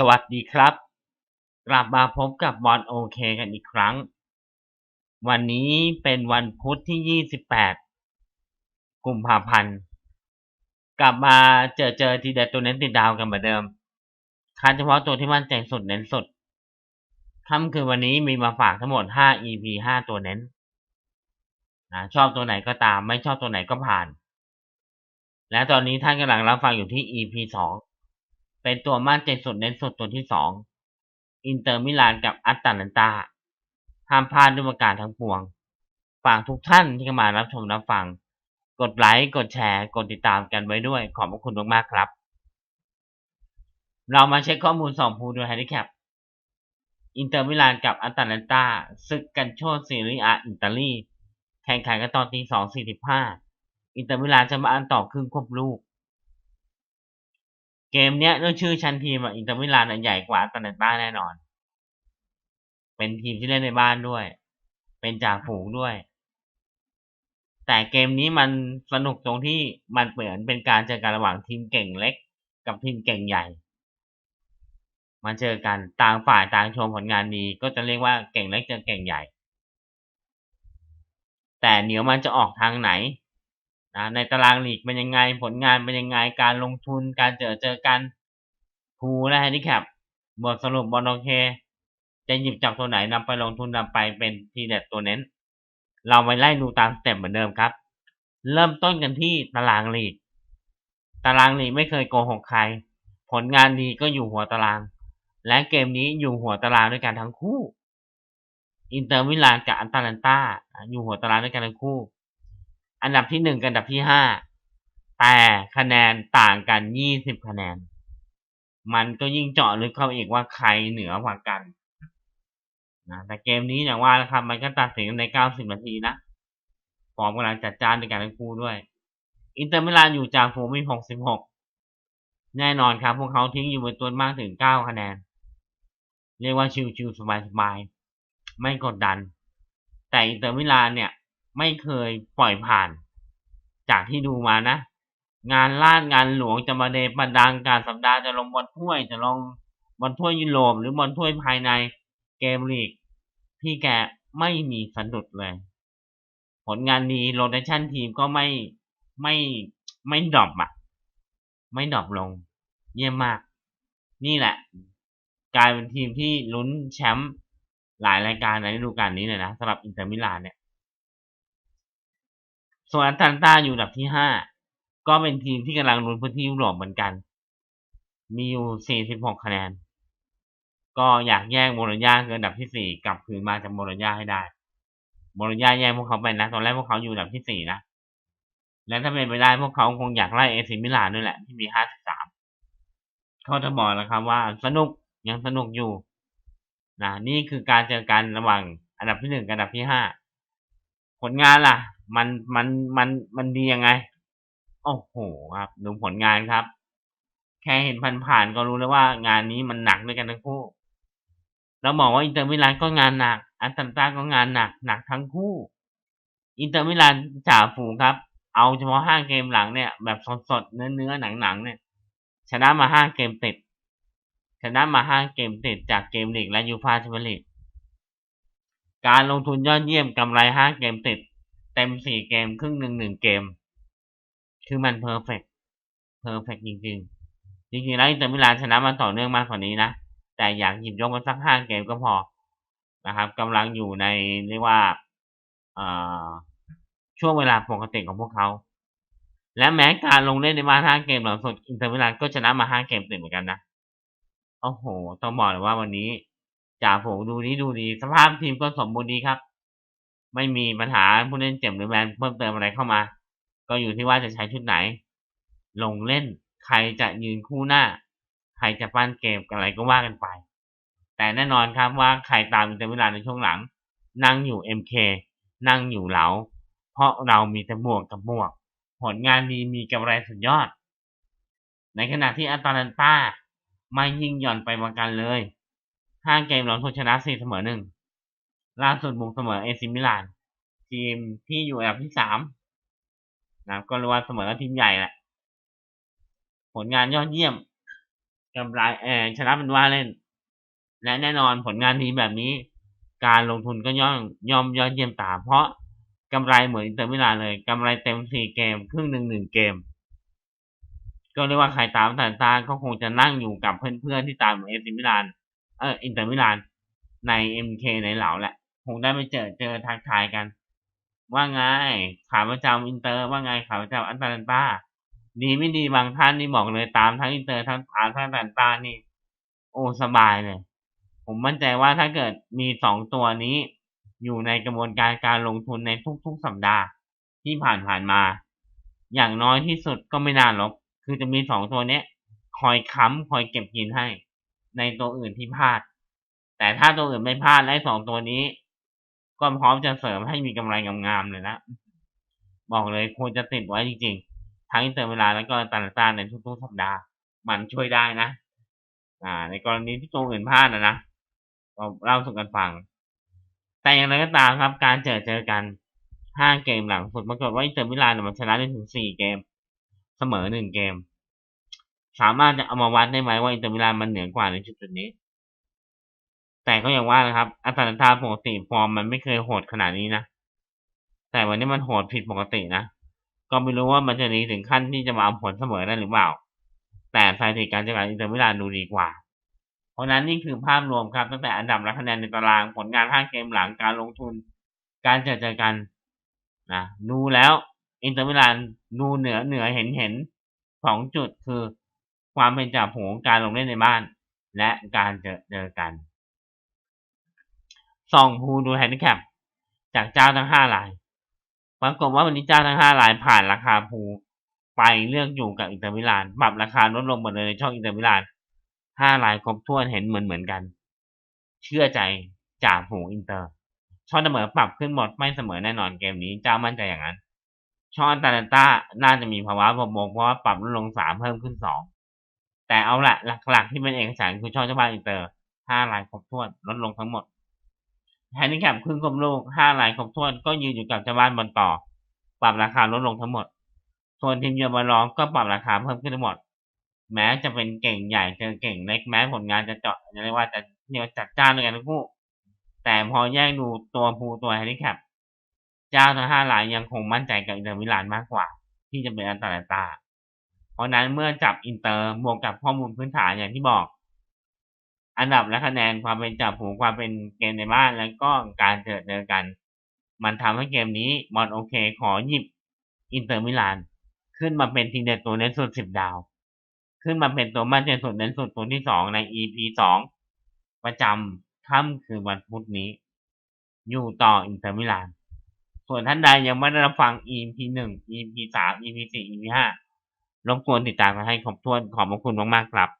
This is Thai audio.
สวัสดีครับ กลับมาพบกับบอลโอเคกันอีกครั้ง วันนี้เป็นวันพุธที่ 28 กุมภาพันธ์ กลับมาเจอเจอทีเด็ดตัวเน้นติดดาวกันเหมือนเดิม คัดเฉพาะตัวที่มั่นใจสุดเน้นสุดค่ำคืนวันนี้มีมาฝากทั้งหมด 5 EP 5 ตัวเน้นนะชอบตัวไหนก็ตาม ไม่ชอบตัวไหนก็ผ่าน และตอนนี้ท่านกำลังรับฟังอยู่ที่ EP 2 เป็นตัวมั่นใจสุดเน้นสุดตัวที่2อินเตอร์มิลานกับอัตแลนตาห้ามพลาดด้วยประการทั้งปวง ฝากทุกท่านที่เข้ามารับชมรับฟัง กดไลค์กดแชร์ กดติดตามกันไว้ด้วย ขอบพระคุณมากๆครับ เรามาเช็คข้อมูลสองภูด้วยไฮดิแคปอินเตอร์มิลานกับอัตแลนตาศึกกันโชดซีรีอาอิตาลีแข่งขันกันตอนตีสองสี่สิบห้าอินเตอร์มิลานจะมาอันต่อครึ่งควบลูก เกมเนี้ยด้วยชื่อชั้นทีมอะอินเตอร์มิลานใหญ่กว่าอัตแลนตาแน่นอน เป็นทีมที่เล่นในบ้านด้วย เป็นจ่าฝูงด้วย แต่เกมนี้มันสนุกตรงที่มันเหมือนเป็นการเจอกันระหว่างทีมเก่งเล็ก กับทีมเก่งใหญ่มาเจอกันต่างฝ่ายต่างชว์ผลงานดีก็จะเรียกว่าเก่งเล็กเจอเก่งใหญ่ แต่เดี๋ยวมันจะออกทางไหน นะในตารางลีกเป็นยังไงผลงานเป็นยังไงการลงทุนการเจอเจอกันภูและแฮนดิแคปบทสรุปบอลโอเค จะหยิบจับตัวไหนนำไปลงทุนนำไปเป็นทีเด็ดตัวเน้น เราไปไล่ดูตามสเต็ปเหมือนเดิมครับ เริ่มต้นกันที่ตารางลีก ตารางลีกไม่เคยโกหกใคร ผลงานดีก็อยู่หัวตาราง และเกมนี้อยู่หัวตารางด้วยกันทั้งคู่ อินเตอร์มิลานกับอันตาลันตาอยู่หัวตารางด้วยกันทั้งคู่ อันดับที่หนึ่งกับอันดับที่ห้าแต่คะแนนต่างกันยี่สิบคะแนน มันก็ยิ่งเจาะลึกเข้าอีกว่าใครเหนือกว่ากันนะแต่เกมนี้อย่างว่านะครับ มันก็ตัดสินในเก้าสิบนาทีนะฟอร์มกำลังจัดจ้านในการทั้งคู่ด้วย อินเตอร์มิลานอยู่จากฝูงมีหกสิบหกแน่นอนครับ พวกเขาทิ้งอยู่บนตัวมากถึงเก้าคะแนน เรียกว่าชิวๆสบายๆไม่กดดัน แต่อินเตอร์มิลานเนี่ย ไม่เคยปล่อยผ่าน จากที่ดูมานะ งานลานงานหลวงจะมาเดประดังการสัปดาห์จะลงบอลถ้วยจะลงบอลถ้วยยุโรปหรือบอลถ้วยภายในเกมลีก พี่แกไม่มีสะดุดเลย ผลงานดีโรเตชันทีมก็ไม่ไม่ไม่ดรอปอะไม่ดรอปลง เยี่ยมมาก นี่แหละ กลายเป็นทีมที่ลุ้นแชมป์หลายรายการในฤดูกาลนี้เลยนะสำหรับอินเตอร์มิลานเนี่ย ส่วนอัตแลนตาอยู่อันดับที่ห้าก็เป็นทีมที่กำลังลุ้นพื้นที่ยุโรปเหมือนกัน มีอยู่สี่สิบหกคะแนน ก็อยากแย่งโมโรญาคืออันดับที่สี่กลับคืนมาจากโมโรญาให้ได้ โมโรญาแย่งพวกเขาไปนะ ตอนแรกพวกเขาอยู่อันดับที่สี่นะ และถ้าเป็นไปได้พวกเขาคงอยากไล่เอซิมิลานด้วยแหละ ที่มีห้าสิบสามเขาจะบอกนะครับว่าสนุกยังสนุกอยู่นะนี่คือการเจอกันระหว่างอันดับที่หนึ่งกับอันดับที่ห้าผลงานล่ะ มันมันมันมันดียังไง โอ้โหครับ ดูผลงานครับ แค่เห็นผ่านๆก็รู้แล้วว่างานนี้มันหนักด้วยกันทั้งคู่เราบอกว่าอินเตอร์มิลานก็งานหนักอันตันตาก็งานหนักหนักทั้งคู่ อินเตอร์มิลานจ่าฝูงครับ เอาเฉพาะห้าเกมหลังเนี่ย แบบสดๆเนื้อเนื้อหนังหนังเนี่ยชนะมาห้าเกมติดชนะมาห้าเกมติดจากเกมลีกและยูฟาแชมเปี้ยนลีกการลงทุนยอดเยี่ยมกำไรห้าเกมติด เต็มสี่เกม ครึ่งหนึ่งหนึ่งเกม คือมันเพอร์เฟกเพอร์เฟกจริง ๆ จริงๆแล้วอินเตอร์มิลานชนะมาต่อเนื่องมากกว่านี้นะ แต่อยากหยิบยกมาสักห้าเกมก็พอนะครับกำลังอยู่ในเรียกว่าช่วงเวลาปกติของพวกเขา และแม้การลงเล่นในมาห้าเกมหลังสุดอินเตอร์มิลานก็ชนะมาห้าเกมติดเหมือนกันนะโอ้โห ต้องบอกเลยว่าวันนี้จ่าฝูงดูนี้ดูดี สภาพทีมก็สมบูรณ์ดีครับ ไม่มีปัญหาผู้เล่นเจ็บหรือแมนเพิ่มเติมอะไรเข้ามา ก็อยู่ที่ว่าจะใช้ชุดไหน ลงเล่นใครจะยืนคู่หน้า ใครจะปั้นเกมอะไรก็ว่ากันไป แต่แน่นอนครับว่าใครตามอินเตอร์มิลานในช่วงหลัง นั่งอยู่ MK นั่งอยู่เหลาเพราะเรามีแต่บวกกับบวก ผลงานดีมีกำไรสุดยอด ในขณะที่อัตแลนตาไม่ยิ่งหย่อนไปประกันเลยห้าเกมหลังทุนชนะสี่เสมอหนึ่ง ล่าสุดบุกเสมอเอซิมิลาน ทีมที่อยู่อันดับที่สามนะก็รู้ว่าเสมอกับทีมใหญ่แหละ ผลงานยอดเยี่ยมกำไรเออชนะเป็นว่าเล่น และแน่นอนผลงานดีแบบนี้ การลงทุนก็ย่อมย่อมยอดเยี่ยมตามเพราะกำไรเหมือนอินเตอร์มิลานเลยกำไรเต็มสี่เกม ครึ่งหนึ่งหนึ่งเกม ก็เรียกว่าใครตามแต่ตาก็คงจะนั่งอยู่กับเพื่อนๆที่ตามเอซิมิลาน เอออินเตอร์มิลานในเอ็มเคในเหลาแหละ คงได้ไปเจอเจอทักทายกัน ว่าไงขาประจำอินเตอร์ว่าไงขาประจำอันตาลันตาดีไม่ดีบางท่านนี่บอกเลยตามทั้งอินเตอร์ทั้งอาทั้งอันตาลันตานี่ โอ้สบายเลย ผมมั่นใจว่าถ้าเกิดมีสองตัวนี้ อยู่ในกระบวนการการลงทุนในทุกๆสัปดาห์ที่ผ่านผ่านมา อย่างน้อยที่สุดก็ไม่น่าลบคือจะมีสองตัวเนี้ย คอยค้ำคอยเก็บกินให้ ในตัวอื่นที่พลาด แต่ถ้าตัวอื่นไม่พลาดและสองตัวนี้ ก็พร้อมจะเสริมให้มีกำไรงามๆเลยนะบอกเลยควรจะติดไว้จริงๆ ทั้งอินเตอร์เวลาแล้วก็ตันตาในทุกๆสัปดาห์ มันช่วยได้นะ อ่า ในกรณีที่ตัวอื่นพลาดนะนะก็เล่าสู่กันฟัง แต่อย่างไรก็ตามครับ การเจอเจอกันห้าเกมหลังสุดปรากฏว่าอินเตอร์มิลานเนี่ยมันชนะได้ถึงสี่เกม เสมอหนึ่งเกม สามารถจะเอามาวัดได้ไหมว่าอินเตอร์มิลานมันเหนือกว่าในจุดจุดนี้ แต่ก็อย่างว่านะครับอัตลันตาปกติฟอร์มมันไม่เคยโหดขนาดนี้นะ แต่วันนี้มันโหดผิดปกตินะ ก็ไม่รู้ว่ามันจะดีถึงขั้นที่จะมาเอาผลเสมอได้หรือเปล่า แต่สถิติการจัดการอินเตอร์มิลานดูดีกว่า เพราะนั้นนี่คือภาพรวมครับตั้งแต่อันดับและคะแนนในตารางผลงานห้าเกมหลังการลงทุน การเจอเจอกันนะดูแล้วอินเตอร์มิลานดูเหนือเหนือเห็นเห็นสองจุดคือความเป็นจ่าฝูงการลงเล่นในบ้าน และการเจอเจอกัน ส่องภูดูแฮนดิแคปจากเจ้าทั้งห้ารายปรากฏว่าวันนี้เจ้าทั้งห้ารายผ่านราคาภูไปเลือกอยู่กับอินเตอร์มิลานปรับราคาลดลงหมดเลยในช่องอินเตอร์มิลานห้ารายครบถ้วนเห็นเหมือนเหมือนกัน เชื่อใจจ่าฝูงอินเตอร์ ช่องเสมอปรับขึ้นหมดไม่เสมอแน่นอนเกมนี้เจ้ามั่นใจอย่างนั้น ช่องอันตาลันต้าน่าจะมีภาวะบวกเพราะว่าปรับลดลงสามเพิ่มขึ้นสองแต่เอาละหลักๆที่เป็นเอกสารคือช่องเจ้าบ้านอินเตอร์ห้ารายครบถ้วนลดลงทั้งหมด แฮนดิแคปครึ่งกลมลูกห้ารายครบถ้วนก็ยืนอยู่กับเจ้าบ้านบนต่อ ปรับราคาลดลงทั้งหมด ส่วนทีมเยือนบอลร้องก็ปรับราคาเพิ่มขึ้นทั้งหมด แม้จะเป็นเก่งใหญ่เจอเก่งเล็กแม้ผลงานจะเจาะจะเรียกว่าจะเรียกว่าจัดจ้านด้วยกันทั้งคู่ แต่พอแยกดูตัวภูตัวแฮนดิแคปเจ้าทั้งห้ารายยังคงมั่นใจกับอินเตอร์มิลานมากกว่า ที่จะเป็นอันตรายตา เพราะนั้นเมื่อจับอินเตอร์บวกกับข้อมูลพื้นฐานอย่างที่บอก อันดับและคะแนนความเป็นจับผูความเป็นเกมในบ้านแล้วก็การเจอเจอกัน มันทำให้เกมนี้มอนโอเค ขอหยิบอินเตอร์มิลาน ขึ้นมาเป็นทีเด็ดตัวเน้นสุดสิบดาว ขึ้นมาเป็นตัวมั่นใจสุดเน้นสุดตัวที่สองใน EP สองประจำค่ำคือวันพุธนี้ อยู่ต่ออินเตอร์มิลาน ส่วนท่านใดยังไม่ได้รับฟัง EP หนึ่ง EP สาม EP สี่ EP ห้ารบกวนติดตามกันให้ครบถ้วนขอบพระคุณมากๆครับ